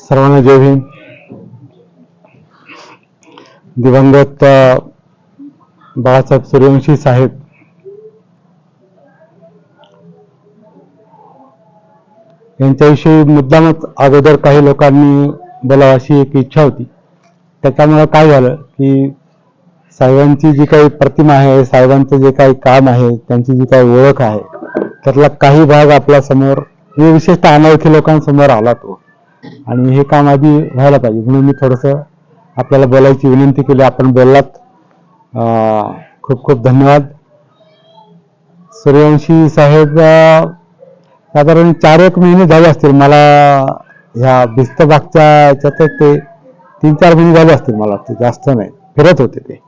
सर्वांना जय भीम. दिवंगत बाळासाहेब सूर्यवंशी साहेब. यांच्याविषयी मुद्दामच अगोदर काही लोकांनी बोलावं अशी एक इच्छा होती. त्याच्यामुळे काय झालं की साहेबांची जी काही प्रतिमा आहे साहेबांचं जे काही काम आहे त्यांची जी काही ओळख आहे त्यातला काही भाग आपल्यासमोर विशेषतः अनोळखी लोकांसमोर आला तो. आणि हे काम आधी व्हायला पाहिजे. म्हणून मी थोडस आपल्याला बोलायची विनंती केली. आपण बोललात. अं, खूप खूप धन्यवाद. सूर्यवंशी साहेब साधारण चार एक महिने झाले असतील मला ह्या भिस्तबागच्या याच्यात ते तीन चार महिने झाले असतील मला वाटतं. जास्त नाही. फिरत होते ते.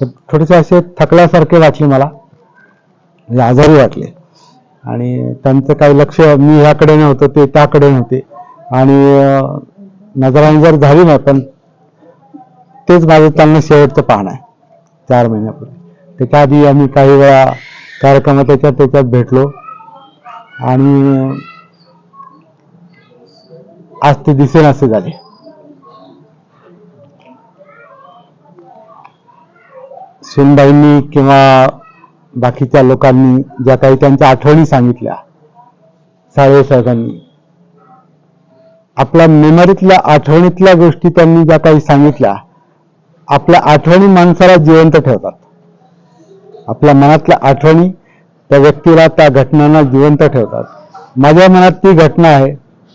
थोडेसे असे थकल्यासारखे वाटले मला. म्हणजे आजारी वाटले. आणि त्यांचं काही लक्ष मी ह्याकडे नव्हतं ते त्याकडे नव्हते. आणि नजराने जर झाली नाही पण तेच माझं त्यांना शेवटचं पाहणं आहे चार महिन्यापूर्वी. त्याच्या आधी आम्ही काही वेळा कार्यक्रमात त्याच्यात त्याच्यात भेटलो. आणि आज ते दिसेन असे झाले. सुनबाईंनी किंवा बाकीच्या लोकांनी ज्या काही त्यांच्या आठवणी सांगितल्या साळवे साहेबांनी आपल्या मेमरीतल्या आठवणीतल्या गोष्टी त्यांनी ज्या काही सांगितल्या आपल्या आठवणी माणसाला जिवंत ठेवतात. आपल्या मनातल्या आठवणी त्या व्यक्तीला त्या घटनांना जिवंत ठेवतात. माझ्या मनात ती घटना आहे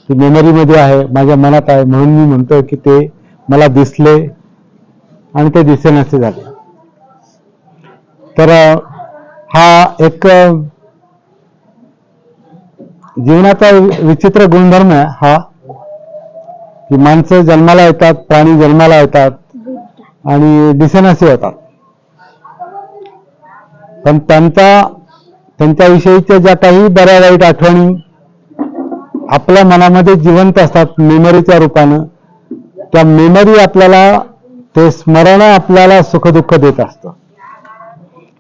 ती मेमरीमध्ये आहे माझ्या मनात आहे म्हणून मी म्हणतोय की ते मला दिसले आणि ते दिसेनासे झाले. तर हा एक जीवनाचा विचित्र गुणधर्म आहे हा. की माणसं जन्माला येतात प्राणी जन्माला येतात आणि दिसेनासे होतात. पण त्यांचा त्यांच्याविषयीच्या ज्या काही बऱ्या वाईट आठवणी आपल्या मनामध्ये जिवंत असतात मेमरीच्या रूपानं त्या मेमरी आपल्याला ते स्मरण आपल्याला सुखदुःख देत असतं.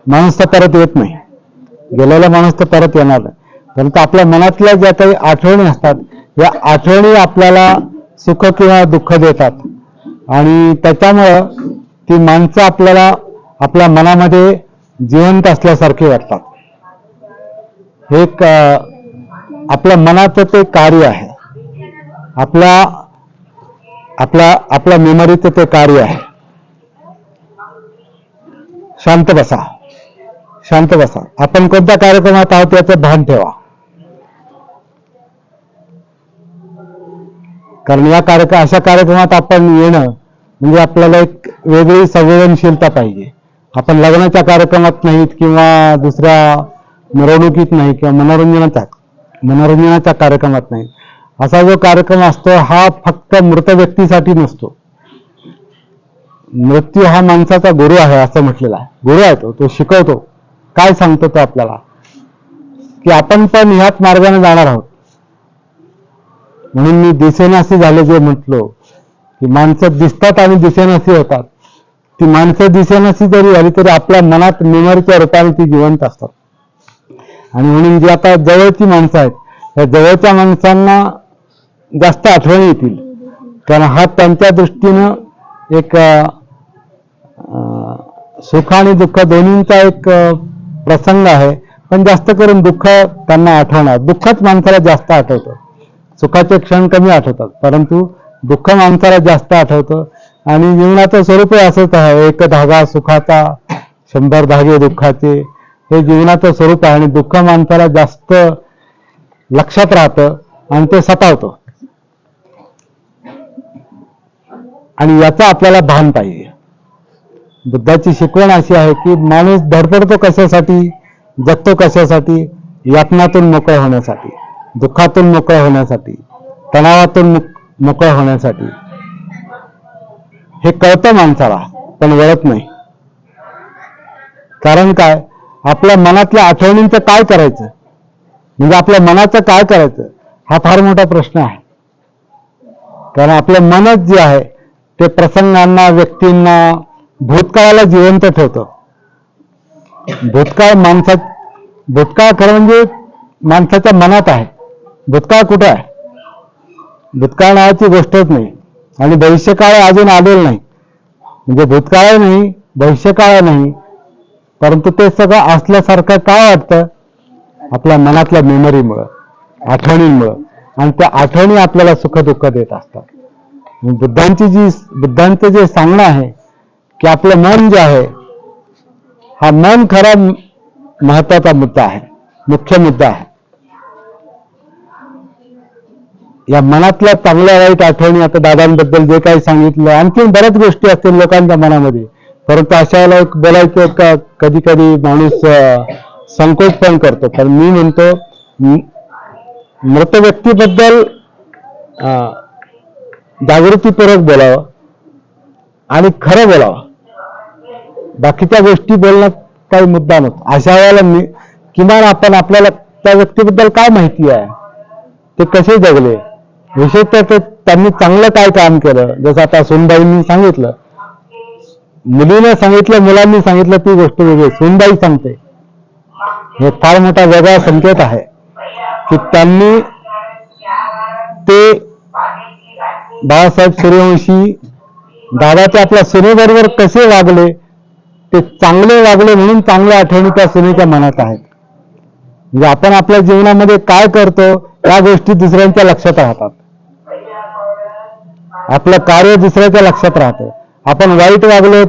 माणूस तर परत येत नाही. गेलेला माणूस तर परत येणार नाही. परंतु आपल्या मनातल्या ज्या काही आठवणी असतात या आठवणी आपल्याला सुख किंवा दुःख देतात. आणि त्याच्यामुळं ती माणसं आपल्याला आपल्या मनामध्ये जिवंत असल्यासारखी वाटतात. हे एक आपल्या मनाचं ते कार्य आहे. आपल्या आपल्या आपल्या मेमरीचं ते कार्य आहे. शांत बसा. शांत बसा. आपण कोणत्या कार्यक्रमात आहोत याचं भान ठेवा. कारण या कार्यक्रम अशा कार्यक्रमात आपण येणं म्हणजे आपल्याला एक वेगळी संवेदनशीलता पाहिजे. आपण लग्नाच्या कार्यक्रमात नाहीत किंवा दुसऱ्या मिरवणुकीत नाही किंवा मनोरंजनाच्या मनोरंजनाच्या कार्यक्रमात नाही. असा जो कार्यक्रम असतो हा फक्त मृत व्यक्तीसाठी नसतो. मृत्यू हा माणसाचा गुरु आहे असं म्हटलेला आहे. गुरु आहे तो तो शिकवतो. काय सांगतो तो आपल्याला? की आपण पण ह्याच मार्गाने जाणार आहोत. म्हणून मी दिसेनासे झाले जे म्हटलो. की माणसं दिसतात आणि दिसेनासी होतात. ती माणसं दिसेनासी जरी झाली तरी आपल्या मनात मेमरीच्या रूपाने ती जिवंत असतात. आणि म्हणून जी आता जवळची माणसं आहेत त्या जवळच्या माणसांना जास्त आठवणी येतील. कारण हा त्यांच्या दृष्टीनं एक सुख आणि दुःख दोन्हींचा एक प्रसंग आहे. पण जास्त करून दुःख त्यांना आठवणार. दुःखच माणसाला जास्त आठवतं. सुखाचे क्षण कमी आठवतात. परंतु दुःख माणसाला जास्त आठवतं. आणि जीवनाचं स्वरूपही असंच आहे. एक धागा सुखाचा शंभर धागे दुःखाचे. हे जीवनाचं स्वरूप आहे आणि दुःख माणसाला जास्त लक्षात राहतं आणि ते सतावतं. आणि याचं आपल्याला भान पाहिजे. बुद्धाची शिकवण अशी आहे की माणूस धडपडतो कशासाठी जगतो कशासाठी यातनातून मोकळा होण्यासाठी. दुःखातून मोकळं होण्यासाठी तणावातून मोकळं होण्यासाठी. हे कळतं माणसाला पण वळत नाही. कारण काय? आपल्या मनातल्या आठवणींचं काय करायचं? म्हणजे आपल्या मनाचं काय करायचं? हा फार मोठा प्रश्न आहे. कारण आपलं मनच जे आहे ते प्रसंगांना व्यक्तींना भूतकाळाला जिवंत ठेवतं. भूतकाळ माणसात भूतकाळ खरं म्हणजे माणसाच्या मनात आहे. भूतकाळ कुठं आहे? भूतकाळ नावाची गोष्टच नाही. आणि भविष्यकाळ अजून आलेलं नाही. म्हणजे भूतकाळ नाही भविष्यकाळ नाही. परंतु ते सगळं असल्यासारखं काय वाटतं? आपल्या मनातल्या मेमरीमुळं आठवणींमुळं. आणि त्या आठवणी आपल्याला सुखदुःख देत असतात. बुद्धांची जी बुद्धांचं जे सांगणं आहे की आपलं मन जे आहे हा मन खरा महत्त्वाचा मुद्दा आहे मुख्य मुद्दा आहे. या मनातल्या चांगल्या वाईट आठवणी आता दादांबद्दल जे काही सांगितलं आणखी बऱ्याच गोष्टी असतील लोकांच्या मनामध्ये. परंतु अशा वेळेला एक बोलायचं का? कधी कधी माणूस संकोच पण करतो. पण मी म्हणतो मृत व्यक्तीबद्दल अं, जागृतीपूर्वक बोलावं आणि खरं बोलावं. बाकीच्या गोष्टी बोलण्यात काही मुद्दा नसतो. अशा वेळेला मी किमान आपण आपल्याला त्या व्यक्तीबद्दल काय माहिती आहे? ते कसे जगले? विशेषतः त्यांनी चांगलं काय काम केलं? जसं आता सोनबाईंनी सांगितलं. मुलीने सांगितलं मुलांनी सांगितलं ती गोष्ट वेगळी. सोनबाई सांगते. हे फार मोठा वेगळा संकेत आहे की त्यांनी ते बाळासाहेब सूर्यवंशी दादा ते आपल्या सुनेबरोबर कसे वागले ते चांगले वागले म्हणून चांगल्या आठवणी त्या सुनेच्या मनात आहेत. म्हणजे आपण आपल्या जीवनामध्ये काय करतो या गोष्टी दुसऱ्यांच्या लक्षात राहतात. आपलं कार्य दुसऱ्याच्या लक्षात राहतं. आपण वाईट वागलो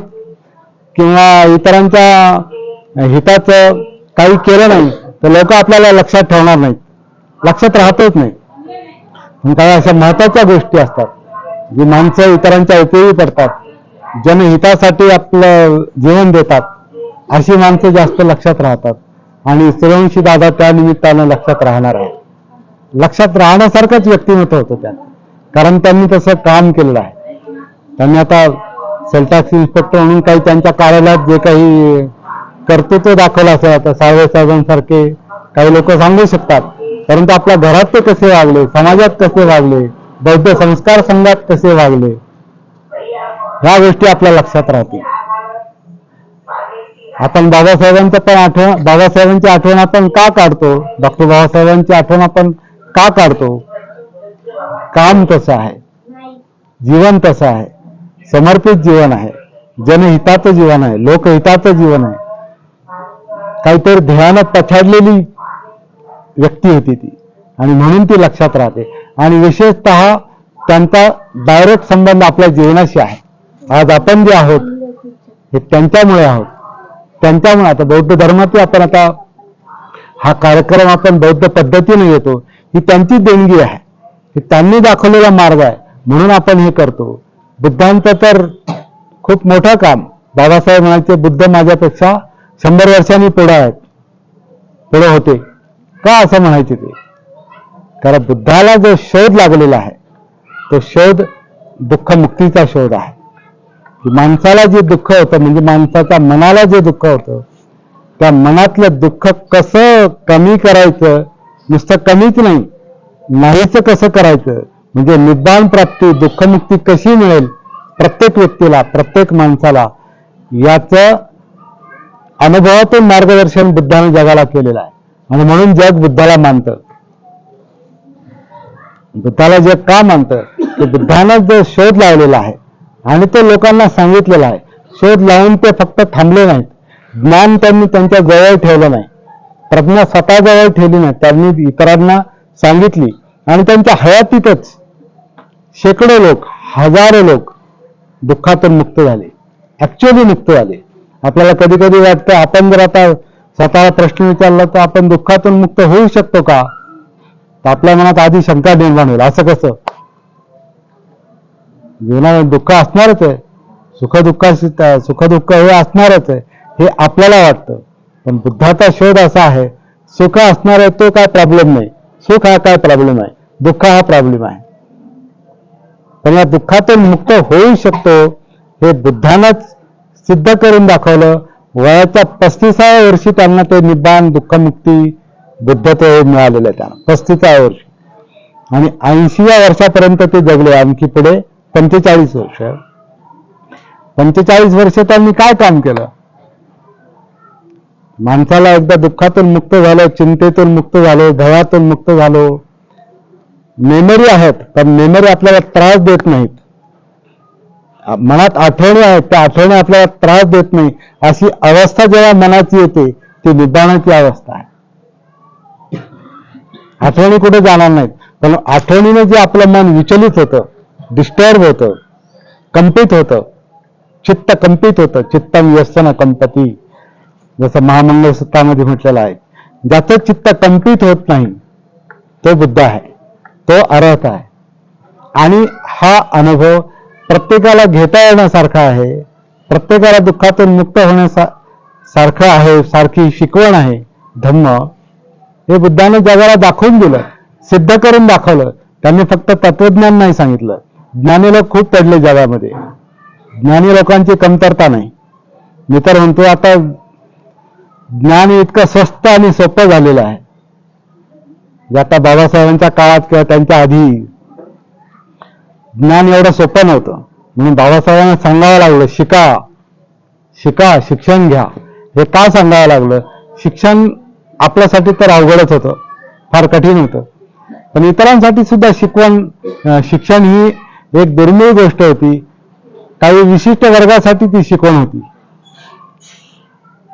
किंवा इतरांच्या हिताचं काही केलं नाही तर लोक आपल्याला लक्षात ठेवणार नाहीत. लक्षात राहतच नाही. पण काही अशा महत्त्वाच्या गोष्टी असतात जी माणसं इतरांच्या उपयोगी पडतात जनहितासाठी आपलं जीवन देतात अशी माणसं जास्त लक्षात राहतात. आणि सूर्यवंशी दादा त्या निमित्तानं लक्षात राहणार आहे लक्षात राहण्यासारखंच व्यक्तिमत्व होतं त्यात. कारण त्यांनी तसं काम केलेलं आहे. त्यांनी आता सेल्टॅक्स इन्स्पेक्टर म्हणून काही त्यांच्या कार्यालयात जे काही कर्तृत्व दाखवलं असेल. आता साळवे साहेबांसारखे काही लोक सांगू शकतात. परंतु आपल्या घरात ते कसे वागले? समाजात कसे वागले? बौद्ध संस्कार संघात कसे वागले? ह्या गोष्टी आपल्या लक्षात राहतील. आपण बाबासाहेबांचं पण आठवण बाबासाहेबांची आठवण आपण का काढतो? डॉक्टर बाबासाहेबांची आठवण आपण का काढतो? काम तसं आहे. जीवन तसं आहे. समर्पित जीवन आहे. जनहिताचं जीवन आहे. लोकहिताचं जीवन आहे. काहीतरी ध्येयानं पछाडलेली व्यक्ती होती ती. आणि म्हणून ती लक्षात राहते. आणि विशेषत त्यांचा डायरेक्ट संबंध आपल्या जीवनाशी आहे. आज आपण जे आहोत हे त्यांच्यामुळे आहोत. त्यांच्यामुळे आता बौद्ध धर्मातही आपण आता हा कार्यक्रम आपण बौद्ध पद्धतीने येतो. ही त्यांची देणगी आहे. हे त्यांनी दाखवलेला मार्ग आहे. म्हणून आपण हे करतो. बुद्धांचं तर खूप मोठं काम. बाबासाहेब म्हणायचे बुद्ध माझ्यापेक्षा शंभर वर्षांनी पुढं आहेत. पुढे होते. का असं म्हणायचे ते? कारण बुद्धाला जो शोध लागलेला आहे तो शोध दुःखमुक्तीचा शोध आहे. की माणसाला जे दुःख होतं म्हणजे माणसाच्या मनाला जे दुःख होतं त्या मनातलं दुःख कसं कमी करायचं नुसतं कमीच नाही नाहीच कसं करायचं? म्हणजे निब्बाण प्राप्ती दुःखमुक्ती कशी मिळेल प्रत्येक व्यक्तीला प्रत्येक माणसाला? याचं अनुभवातून मार्गदर्शन बुद्धाने जगाला केलेलं आहे. आणि म्हणून जग बुद्धाला मानतं. बुद्धाला जग का मानतं? की बुद्धानं जो शोध लावलेला आहे आणि तो लोकांना सांगितलेला आहे शोध लावून ते फक्त थांबले नाहीत. ज्ञान त्यांनी त्यांच्या जवळ ठेवलं नाही. प्रज्ञा स्वतः जवळ ठेवली नाही. त्यांनी इतरांना सांगितली. आणि त्यांच्या हयातीतच शेकडो लोक हजारो लोक दुःखातून मुक्त झाले. ऍक्च्युअली मुक्त झाले. आपल्याला कधी कधी वाटतं आपण जर आता स्वतःला प्रश्न विचारला तर आपण दुःखातून मुक्त होऊ शकतो का? तर आपल्या मनात आधी शंका निर्माण होईल. असं कसं? जीवनात दुःख असणारच आहे. सुखदुःखाशी सुखदुःख हे असणारच आहे. हे आपल्याला वाटतं. पण बुद्धाचा शोध असा आहे सुख असणार आहे तो काय प्रॉब्लेम नाही. सुख हा काय प्रॉब्लेम आहे? दुःख हा प्रॉब्लेम आहे. पण या दुःखातून मुक्त होऊ शकतो हे बुद्धानंच सिद्ध करून दाखवलं. वयाच्या पस्तीसाव्या वर्षी त्यांना ते निब्बाण दुःखमुक्ती बुद्ध ते मिळालेलं आहे त्यांना. पस्तीसाव्या वर्षी. आणि ऐंशीव्या वर्षापर्यंत ते जगले आणखी पुढे पंचेचाळीस वर्ष. पंचेचाळीस वर्ष त्यांनी काय काम केलं? माणसाला एकदा दुःखातून मुक्त झालो चिंतेतून मुक्त झालो भयातून मुक्त झालो. मेमरी आहेत पण मेमरी आपल्याला त्रास देत नाहीत. मनात आठवणी आहेत त्या आठवणी आपल्याला त्रास देत नाही. अशी अवस्था जेव्हा मनाची येते ती निदानाची अवस्था आहे. आठवणी कुठे जाणार नाहीत पण आठवणीने जे आपलं मन विचलित होतं डिस्टर्ब होतं कंपित होतं चित्त कंपित होतं चित्तम व्यसन कंपती. जसं महामंगल सूत्रामध्ये म्हटलेलं आहे ज्याचं चित्त कंपित होत नाही तो बुद्ध आहे तो अर्हत आहे. आणि हा अनुभव प्रत्येकाला घेता येण्यासारखा आहे प्रत्येकाला दुःखातून मुक्त होण्यासा सारखं आहे सारखी शिकवण आहे धम्म. हे बुद्धाने जगाला दाखवून दिलं सिद्ध करून दाखवलं त्यांनी फक्त तत्वज्ञान नाही सांगितलं. ज्ञानी लोक खूप पडले जगामध्ये. ज्ञानी लोकांची कमतरता नाही. मी तर म्हणतो आता ज्ञान इतकं स्वस्त आणि सोपं झालेलं आहे. जे आता बाबासाहेबांच्या काळात किंवा त्यांच्या आधी ज्ञान एवढं सोपं नव्हतं. म्हणून बाबासाहेबांना सांगावं लागलं शिका शिका शिक्षण घ्या. हे का सांगावं लागलं? शिक्षण आपल्यासाठी तर अवघडच होतं फार कठीण होतं. पण इतरांसाठी सुद्धा शिकवण शिक्षण ही एक दुर्मिळ गोष्ट होती. काही विशिष्ट वर्गासाठी ती शिकवण होती.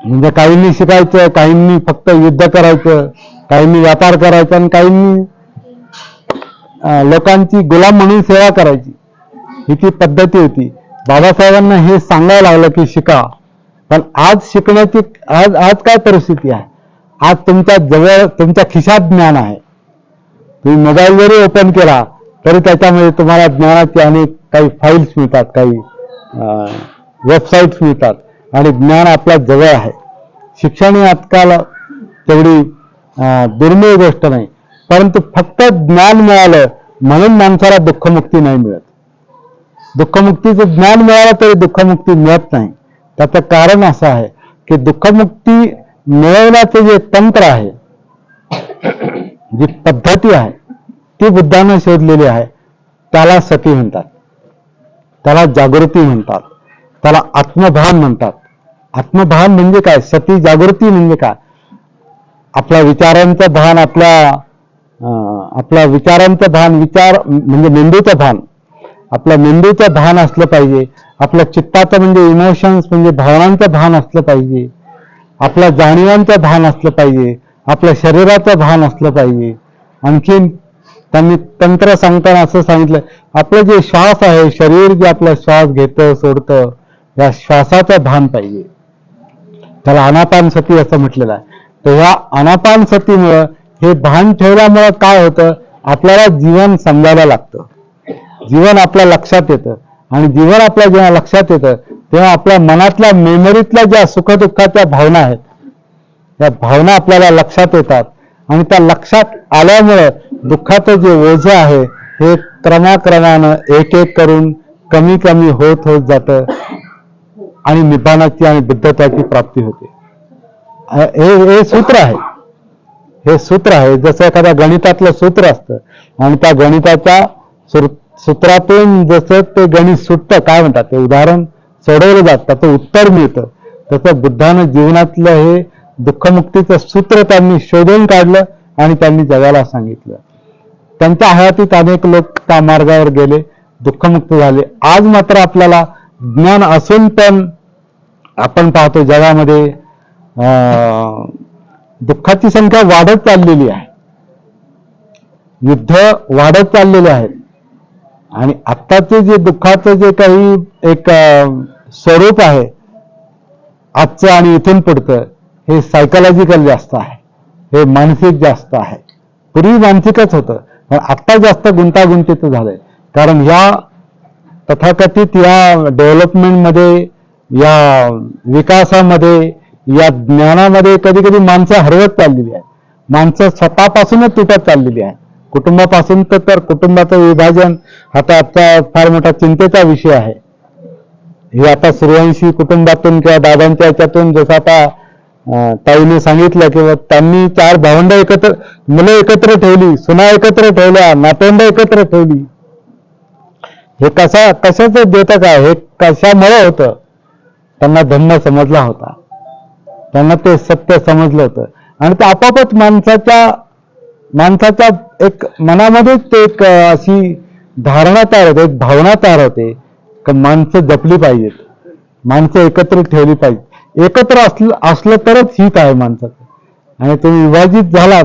म्हणजे काहींनी शिकायचं काहींनी फक्त युद्ध करायचं काहींनी व्यापार करायचा आणि काहींनी लोकांची गुलाम म्हणून सेवा करायची. ही ती पद्धती होती. बाबासाहेबांना हे सांगायला लागलं की शिका. पण आज शिकण्याची आज आज काय परिस्थिती आहे? आज तुमच्या जवळ तुमच्या खिशात ज्ञान आहे. तुम्ही मोबाईल जरी ओपन केला तरी त्याच्यामध्ये तुम्हाला ज्ञानाचे अनेक काही फाईल्स मिळतात काही वेबसाईट्स मिळतात. आणि ज्ञान आपल्या जवळ आहे. शिक्षण ही आजकाल तेवढी दुर्मिळ गोष्ट नाही. परंतु फक्त ज्ञान मिळालं म्हणून माणसाला दुःखमुक्ती नाही मिळत. दुःखमुक्तीचं ज्ञान मिळालं तरी दुःखमुक्ती मिळत नाही. त्याचं कारण असं आहे की दुःखमुक्ती मिळवण्याचं जे तंत्र आहे जी पद्धती आहे ती बुद्धानं शोधलेली आहे त्याला सती म्हणतात. त्याला जागृती म्हणतात. त्याला आत्मभान म्हणतात. आत्मभान म्हणजे काय? सती जागृती म्हणजे काय? आपल्या विचारांचं भान आपल्या अं, आपल्या विचारांचं भान विचार म्हणजे मेंदूचं भान. आपल्या मेंदूचं भान असलं पाहिजे. आपल्या चित्ताचं म्हणजे इमोशन्स म्हणजे भावनांचं भान असलं पाहिजे. आपल्या जाणीवांचं भान असलं पाहिजे. आपल्या शरीराचं भान असलं पाहिजे. आणखीन त्यांनी तंत्र सांगताना असं सांगितलं आपलं जे श्वास आहे शरीर जे आपला श्वास घेतं सोडतं या श्वासाचं भान पाहिजे. त्याला अनापान सती असं म्हटलेलं आहे. तेव्हा अनापान सतीमुळं हे भान ठेवल्यामुळं काय होतं? आपल्याला जीवन समजायला लागतं. जीवन आपल्या लक्षात येतं. आणि जीवन आपल्या जेव्हा लक्षात येतं तेव्हा आपल्या मनातल्या मेमरीतल्या ज्या सुखदुःखाच्या भावना आहेत त्या भावना आपल्याला लक्षात येतात. आणि त्या लक्षात आल्यामुळं दुःखाचं जे ओझ आहे हे क्रमाक्रमानं एक एक करून कमी कमी होत होत जातं. आणि निबाणाची आणि बुद्धत्वाची प्राप्ती होते. हे हे सूत्र आहे. हे सूत्र आहे. जसं एखाद्या गणितातलं सूत्र असतं आणि त्या गणिताच्या सूत्रातून जसं ते गणित सुटतं काय म्हणतात ते? उदाहरण सोडवलं जातं त्याचं उत्तर मिळतं. तसं बुद्धानं जीवनातलं हे दुःखमुक्तीचं सूत्र त्यांनी शोधून काढलं आणि त्यांनी जगाला सांगितलं. त्यांच्या हयातीत अनेक लोक त्या मार्गावर गेले दुःखमुक्त झाले. आज मात्र आपल्याला ज्ञान असून पण आपण पाहतो जगामध्ये अं, दुःखाची संख्या वाढत चाललेली आहे. युद्ध वाढत चाललेले आहेत. आणि आत्ताचे जे दुःखाचं जे काही एक स्वरूप आहे आजचं आणि इथून पुढचं हे सायकोलॉजिकल जास्त आहे. हे मानसिक जास्त आहे. पूर्वी मानसिकच होतं. पण आत्ता जास्त गुंतागुंतीचं झालंय. कारण या तथाकथित या डेव्हलपमेंटमध्ये या विकासामध्ये या ज्ञानामध्ये कधी कधी माणसं हरवत चाललेली आहे माणसं स्वतःपासूनच तुटत चाललेली आहे कुटुंबापासून तर कुटुंबाचं विभाजन आता आजचा फार मोठा चिंतेचा विषय आहे. हे आता सूर्यवंशी कुटुंबातून किंवा दादांच्या याच्यातून जसं आता ताईने सांगितलं किंवा त्यांनी चार भावंड एकत्र मुलं एकत्र ठेवली सुना एकत्र ठेवल्या नातवंड एकत्र ठेवली. हे कशा कशाचं देतं आहे? हे कशामुळे होतं? त्यांना धम्म समजला होता. त्यांना ते सत्य समजलं होतं. आणि ते आपापच माणसाच्या माणसाच्या एक मनामध्येच एक अशी धारणा तयार होते एक भावना तयार होते का माणसं जपली पाहिजेत. माणसं एकत्र ठेवली पाहिजे एकत्र असलं असलं तरच हित आहे माणसाचं. आणि तुम्ही विभाजित झालात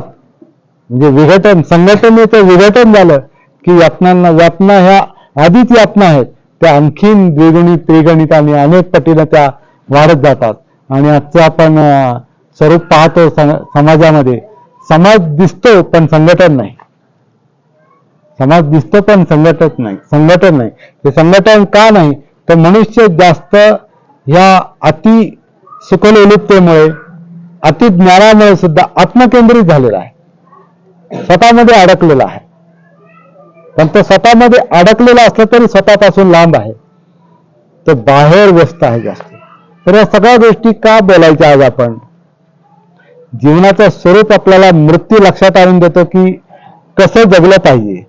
म्हणजे विघटन संघटनेचं विघटन झालं की यातनांना यातना ह्या आधीच यातना आहेत. त्या आणखीन द्विगणित त्रिगणित आणि अनेक पटीनं त्या वाढत जातात. आणि आजचं आपण स्वरूप पाहतो समाजामध्ये. समाज दिसतो पण संघटन नाही. समाज दिसतो पण संघटन नाही. संघटन नाही. हे संघटन का नाही? तर मनुष्य जास्त या अति सुखलोलुपतेमुळे अति ज्ञानामुळे सुद्धा आत्मकेंद्रित झालेला आहे. स्वतःमध्ये अडकलेला आहे. पण तो स्वतःमध्ये अडकलेला असला तरी स्वतःपासून लांब आहे. तो बाहेर व्यस्त आहे जास्त. तर या सगळ्या गोष्टी का बोलायच्या आज आपण? जीवनाचं स्वरूप आपल्याला मृत्यू लक्षात आणून देतो की कसं जगलं पाहिजे.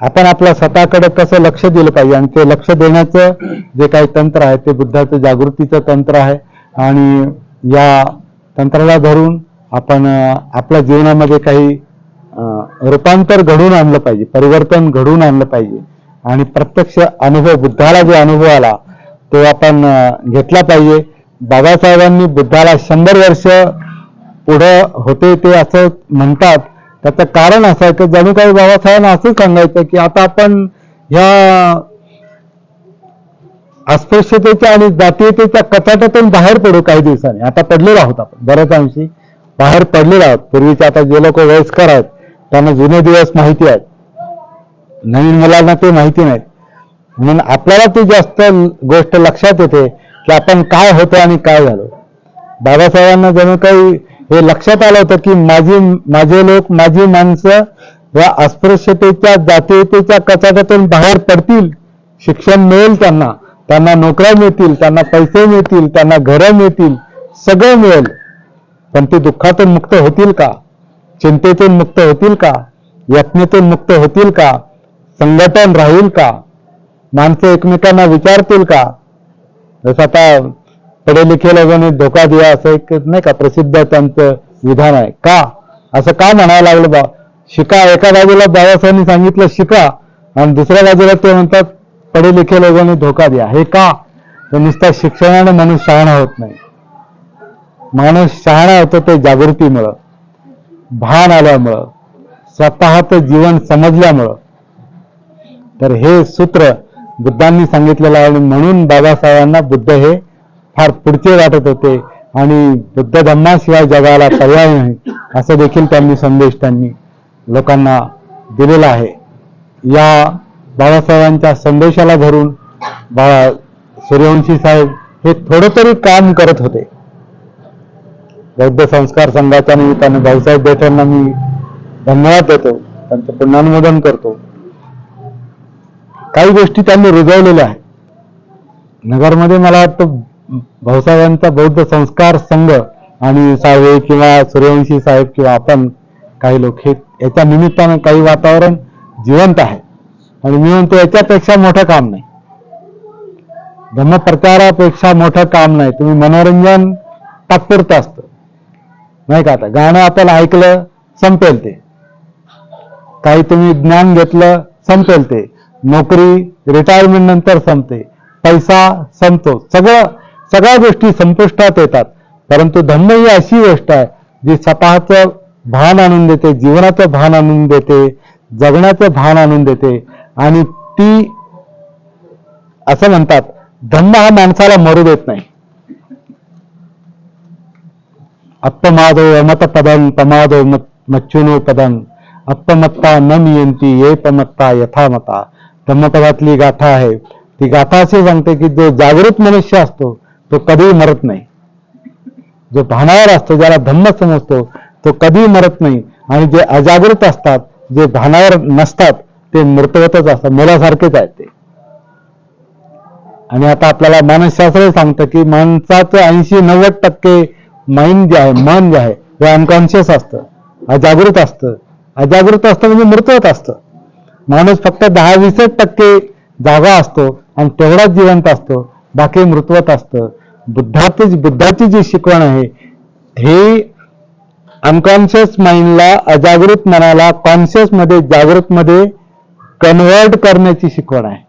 आपण आपल्या स्वतःकडे कसं लक्ष दिलं पाहिजे? आणि ते लक्ष देण्याचं जे काही तंत्र आहे ते बुद्धाचं जागृतीचं तंत्र आहे. आणि या तंत्राला धरून आपण आपल्या जीवनामध्ये काही रूपांतर घडवून आणलं पाहिजे परिवर्तन घडवून आणलं पाहिजे. आणि प्रत्यक्ष अनुभव बुद्धाला जो अनुभव आला तो आपण घेतला पाहिजे. बाबासाहेबांनी बुद्धाला शंभर वर्ष पुढं होते ते असं म्हणतात. त्याचं कारण असं आहे की जणू काही बाबासाहेबांना असं सांगायचं की आता आपण ह्या अस्पृश्यतेच्या आणि जातीयतेच्या कचाट्यातून बाहेर पडू काही दिवसांनी. आता पडलेलो आहोत आपण बऱ्याच अंशी बाहेर पडलेलो आहोत. पूर्वीचे आता जे लोक वयस्कर आहेत त्यांना जुने दिवस माहिती आहेत. नवीन मुलांना ते माहिती नाहीत. म्हणून आपल्याला ती जास्त गोष्ट लक्षात येते की आपण काय होतो आणि काय झालो बाबासाहेबांना जणू काही हे लक्षात आलं होतं की माझी माझे लोक माझी माणसं या अस्पृश्यतेच्या जातीयतेच्या कचाट्यातून बाहेर पडतील. शिक्षण मिळेल त्यांना. त्यांना नोकऱ्या मिळतील त्यांना पैसे मिळतील त्यांना घरं मिळतील सगळं मिळेल. पण ते दुःखातून मुक्त होतील का? चिंतेतून मुक्त होतील का? यत्नेतून मुक्त होतील का? संघटन राहील का? माणसं एकमेकांना विचारतील का? जसं आता पढे लिखेला जाणे धोका दिया असं एक नाही का प्रसिद्ध त्यांचं विधान आहे. का? असं का म्हणायला लागलं बा? शिका एका बाजूला बाबासाहेबांनी सांगितलं शिका. आणि दुसऱ्या बाजूला ते म्हणतात पडे लिखे लोकांनी धोका द्या. हे का? तर नुसता शिक्षणाने माणूस शहाणा होत नाही. माणूस शहाणा होतो ते जागृतीमुळं. भान आल्यामुळं स्वतःचं जीवन समजल्यामुळं. तर हे सूत्र बुद्धांनी सांगितलेलं आहे आणि म्हणून बाबासाहेबांना बुद्ध हे फार पुढचे वाटत होते आणि बुद्ध धम्माशिवाय जगाला पर्याय नाही असं देखील त्यांनी संदेश त्यांनी लोकांना दिलेला आहे. या बाबासाहेबांच्या संदेशाला धरून बाळा सूर्यवंशी साहेब हे थोडं तरी काम करत होते. बौद्ध संस्कार संघाच्या निमित्ताने भाऊसाहेब देठांना मी धन्यवाद देतो. त्यांचं पुन्हानुमोदन करतो. काही गोष्टी त्यांनी रुजवलेल्या आहेत. नगरमध्ये मला वाटतं भाऊसाहेबांचा बौद्ध संस्कार संघ आणि साहेब किंवा सूर्यवंशी साहेब किंवा आपण काही लोक हे याच्या निमित्तानं काही वातावरण जिवंत आहे. आणि मी म्हणतो याच्यापेक्षा मोठं काम नाही. धर्मप्रचारापेक्षा मोठं काम नाही. तुम्ही मनोरंजन तात्पुरतं असतं. नाही का आता? गाणं आपण ऐकलं संपेल ते. काही तुम्ही ज्ञान घेतलं संपेल ते. नोकरी रिटायरमेंट नंतर संपते. पैसा संपतो. सगळं सगळ्या गोष्टी संपुष्टात येतात. परंतु धम्म ही अशी गोष्ट आहे जी स्वतःचं भान आणून देते जीवनाचं भान आणून देते जगण्याचं भान आणून देते. आणि ती असं म्हणतात धम्म हा माणसाला मरू देत नाही. అప్పమాదో अमत पदं पमादो मच्चुनो पदं अप्पमत्ता न मियंती ये पमत्ता यथामता धम्मपदातली गाथा आहे ती गाथा अशी सांगते की जो जागृत मनुष्य असतो तो कधीही मरत नाही जो भानावर असतो ज्याला धम्म समजतो तो कधीही मरत नाही आणि जे अजागृत असतात जे भानावर नसतात ते मृतवतच असतात मुलासारखेच आहेत ते आणि आता आपल्याला मानसशास्त्र सांगतं की माणसाचं ऐंशी नव्वद टक्के माइंड जे आहे मन जे आहे हे अनकॉन्शियस असतं. अजागृत असतं. अजागृत असतं म्हणजे मृतवत असतं. माणूस फक्त दहा वीसच टक्के जागा असतो आणि तेवढाच जिवंत असतो. बाकी मृतवत असतं. बुद्धाची बुद्धाची जी शिकवण आहे हे अनकॉन्शियस माइंडला अजागृत मनाला कॉन्शियसमध्ये जागृत मध्ये कन्वर्ट करण्याची शिकवण आहे.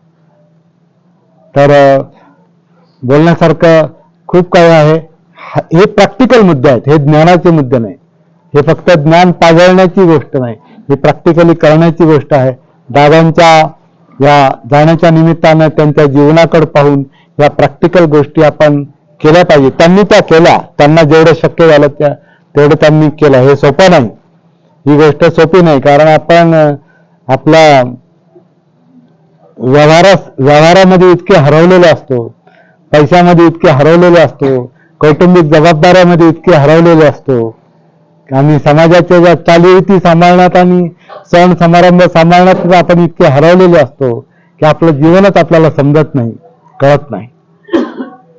तर बोलण्यासारखं खूप काही आहे. हा- हे प्रॅक्टिकल मुद्दे आहेत. हे ज्ञानाचे मुद्दे नाही. हे फक्त ज्ञान पाजळण्याची गोष्ट नाही. ही प्रॅक्टिकली करण्याची गोष्ट आहे. दादांच्या या जाण्याच्या निमित्तानं त्यांच्या जीवनाकडे पाहून या प्रॅक्टिकल गोष्टी आपण केल्या पाहिजे. त्यांनी त्या केल्या. त्यांना जेवढं शक्य झालं त्या तेवढं त्यांनी केलं. हे सोपं नाही. ही गोष्ट सोपी नाही. कारण आपण आपला व्यवहारा व्यवहारामध्ये इतके हरवलेले असतो. पैशामध्ये इतके हरवलेले असतो. कौटुंबिक जबाबदाऱ्यामध्ये इतके हरवलेले असतो. आणि समाजाच्या ज्या चालीरीती सांभाळण्यात आणि सण समारंभ सांभाळण्यात आपण इतके हरवलेले असतो की आपलं जीवनच आपल्याला समजत नाही कळत नाही.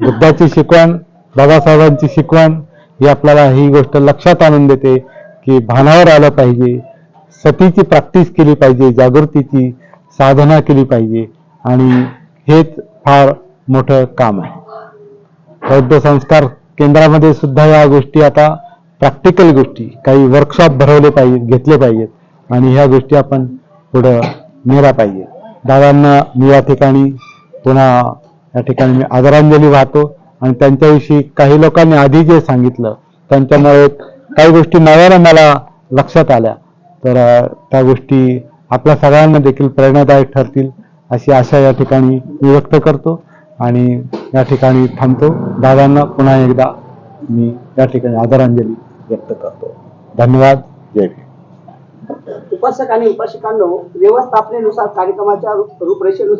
बुद्धाची शिकवण बाबासाहेबांची शिकवण ही आपल्याला ही गोष्ट लक्षात आणून देते की भानावर आलं पाहिजे सतीची प्रॅक्टिस केली पाहिजे जागृतीची साधना केली पाहिजे आणि हेच फार मोठं काम आहे. संस्कार केंद्रामध्ये सुद्धा या गोष्टी आता प्रॅक्टिकल गोष्टी काही वर्कशॉप भरवले पाहिजेत घेतले पाहिजेत. आणि ह्या गोष्टी आपण पुढं नेल्या पाहिजे. दादांना मी या ठिकाणी पुन्हा या ठिकाणी मी आदरांजली वाहतो. आणि त्यांच्याविषयी काही लोकांनी आधी जे सांगितलं त्यांच्यामुळे काही गोष्टी नव्यानं मला लक्षात आल्या. तर त्या गोष्टी आपल्या सगळ्यांना देखील प्रेरणादायक ठरतील अशी आशा या ठिकाणी मी व्यक्त करतो. आणि या ठिकाणी थांबतो. दादांना पुन्हा एकदा मी या ठिकाणी आदरांजली व्यक्त करतो. धन्यवाद. जय भीम. उपासक आणि उपासिकांनो व्यवस्थापनेनुसार कार्यक्रमाच्या रूप- रूपरेषेनुसार